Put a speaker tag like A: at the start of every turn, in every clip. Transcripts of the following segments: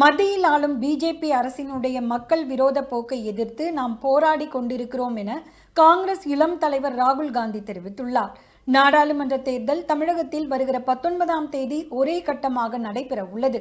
A: மத்தியில் ஆளும் பிஜேபி அரசினுடைய மக்கள் விரோத போக்கை எதிர்த்து நாம் போராடி கொண்டிருக்கிறோம் என காங்கிரஸ் இளம் தலைவர் ராகுல் காந்தி தெரிவித்துள்ளார். நாடாளுமன்ற தேர்தல் தமிழகத்தில் வருகிற பத்தொன்பதாம் தேதி ஒரே கட்டமாக நடைபெற உள்ளது.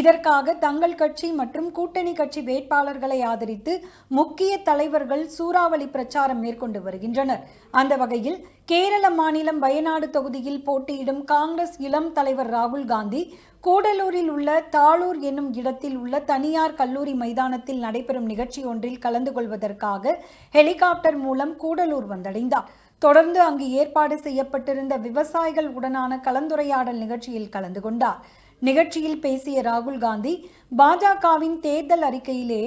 A: இதற்காக தங்கள் கட்சி மற்றும் கூட்டணி கட்சி வேட்பாளர்களை ஆதரித்து முக்கிய தலைவர்கள் சூறாவளி பிரச்சாரம் மேற்கொண்டு வருகின்றனர். அந்த வகையில் கேரள மாநிலம் வயநாடு தொகுதியில் போட்டியிடும் காங்கிரஸ் இளம் தலைவர் ராகுல் காந்தி கூடலூரில் உள்ள தாளூர் என்னும் இடத்தில் உள்ள தனியார் கல்லூரி மைதானத்தில் நடைபெறும் நிகழ்ச்சி ஒன்றில் கலந்து கொள்வதற்காக ஹெலிகாப்டர் மூலம் கூடலூர் வந்தடைந்தார். தொடர்ந்து அங்கு ஏற்பாடு செய்யப்பட்டிருந்த விவசாயிகள் உடனான கலந்துரையாடல் நிகழ்ச்சியில் கலந்து கொண்டார். நிகழ்ச்சியில் பேசிய ராகுல் காந்தி பாஜகவின் தேர்தல் அறிக்கையிலே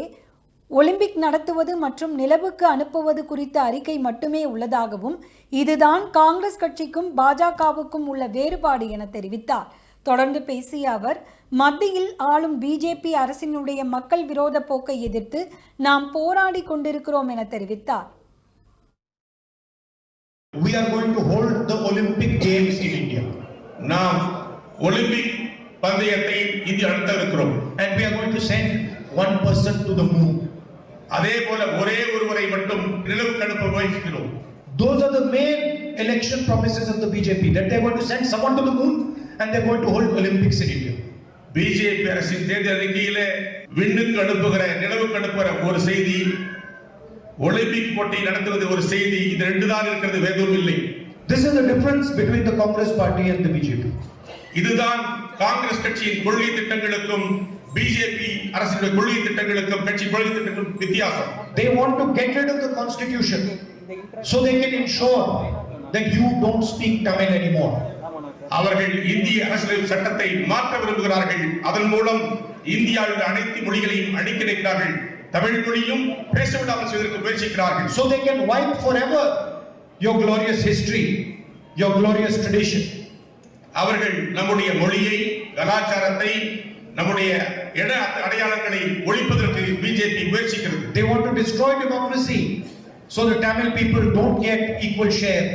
A: ஒலிம்பிக் நடத்துவது மற்றும் நிலவுக்கு அனுப்புவது குறித்த அறிக்கை மட்டுமே உள்ளதாகவும் இதுதான் காங்கிரஸ் கட்சிக்கும் பாஜகவுக்கும் உள்ள வேறுபாடு என தெரிவித்தார் தொடர்ந்து பேசிய அவர் மத்தியில் ஆளும் பிஜேபி அரசினுடைய மக்கள் விரோத போக்கை எதிர்த்து நாம் போராடி கொண்டிருக்கிறோம் என தெரிவித்தார்
B: We are going to hold the Olympic Games in India.
C: நாம் ஒலிம்பிக் பந்தயத்தை இந்தியா நடத்த இருக்கிறோம்
B: And we are going to send one person to the moon.
C: அதே போல ஒரே ஒருவரை மட்டும் நிலவுக்கு அனுப்ப முயற்சிக்கிறோம்
B: Those are the main election promises of the BJP that they're going to send someone to the moon and they're going to hold Olympics in India.
C: BJP அரசின் தேர்தல் அறிக்கையில விண்ணுக்கு அனுப்புகிற நிலவுக்கு அனுப்புகிற ஒரு செய்தி ஒலிம்பிக் போட்டி நடத்துவது ஒரு செய்தி இது ரெண்டு தான் இருக்கிறது வேறொன்றும் இல்லை
B: This is the difference between the Congress party and the BJP.
C: இதுதான் காங்கிரஸ் கட்சியின் கொள்கை திட்டங்களுக்கும் பிஜேபி அரசினுடைய கொள்கை திட்டங்களுக்கும் கட்சி கொள்கை திட்டங்களுக்கும் வித்தியாசம்
B: They want to get rid of the constitution so they can ensure that you don't speak Tamil anymore.
C: அவர்கள் இந்திய அரசியல் சட்டத்தை மாற்ற விரும்புகிறார்கள் அதன் மூலம் இந்தியாவில் அனைத்து மொழிகளையும் அழிக்க நிற்கிறார்கள் தமிழ் மொழியும் பேச விடாமல் செய்வதற்கு முயற்சிக்கிறார்கள்
B: So they can wipe forever your glorious history, your glorious tradition.
C: அவர்கள் நம்முடைய மொழியை கலாச்சாரத்தை நம்முடைய இட அடையாளங்களை ஒழிப்பதற்கு பிஜேபி முயற்சிக்கிறது
B: They want to destroy democracy so the Tamil people don't get equal share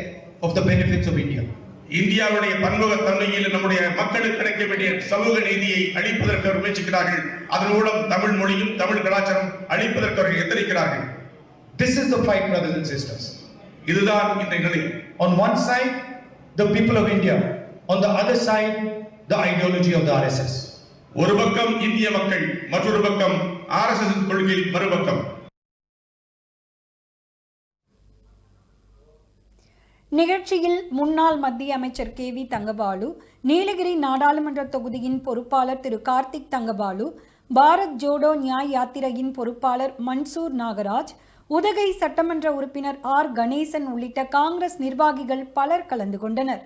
B: of the benefits of India.
C: இந்தியாவுடைய பன்முக தன்மையில் நம்முடைய மக்களுக்கு கிடைக்க வேண்டிய சமூக நீதியை அளிப்பதற்கு அவர் முயற்சிக்கிறார்கள் அதன் மூலம் தமிழ் மொழியும் தமிழ் கலாச்சாரம் அளிப்பதற்கு அவர்கள் எத்தனிக்கிறார்கள்
B: This is the fight, brothers and sisters.
C: இதுதான் இந்த நிலை
B: On one side, the people of India. On the other side, the ideology of the RSS.
C: ஒரு பக்கம் இந்திய மக்கள் மற்றொரு பக்கம் ஆர்எஸ்எஸ் கொள்கை மறுபக்கம்
A: நிகழ்ச்சியில் முன்னாள் மத்திய அமைச்சர் கே வி தங்கபாலு நீலகிரி நாடாளுமன்ற தொகுதியின் பொறுப்பாளர் திரு கார்த்திக் தங்கபாலு பாரத் ஜோடோ நியாய் யாத்திரையின் பொறுப்பாளர் மன்சூர் நாகராஜ் உதகை சட்டமன்ற உறுப்பினர் ஆர் கணேசன் உள்ளிட்ட காங்கிரஸ் நிர்வாகிகள் பலர் கலந்து கொண்டனர்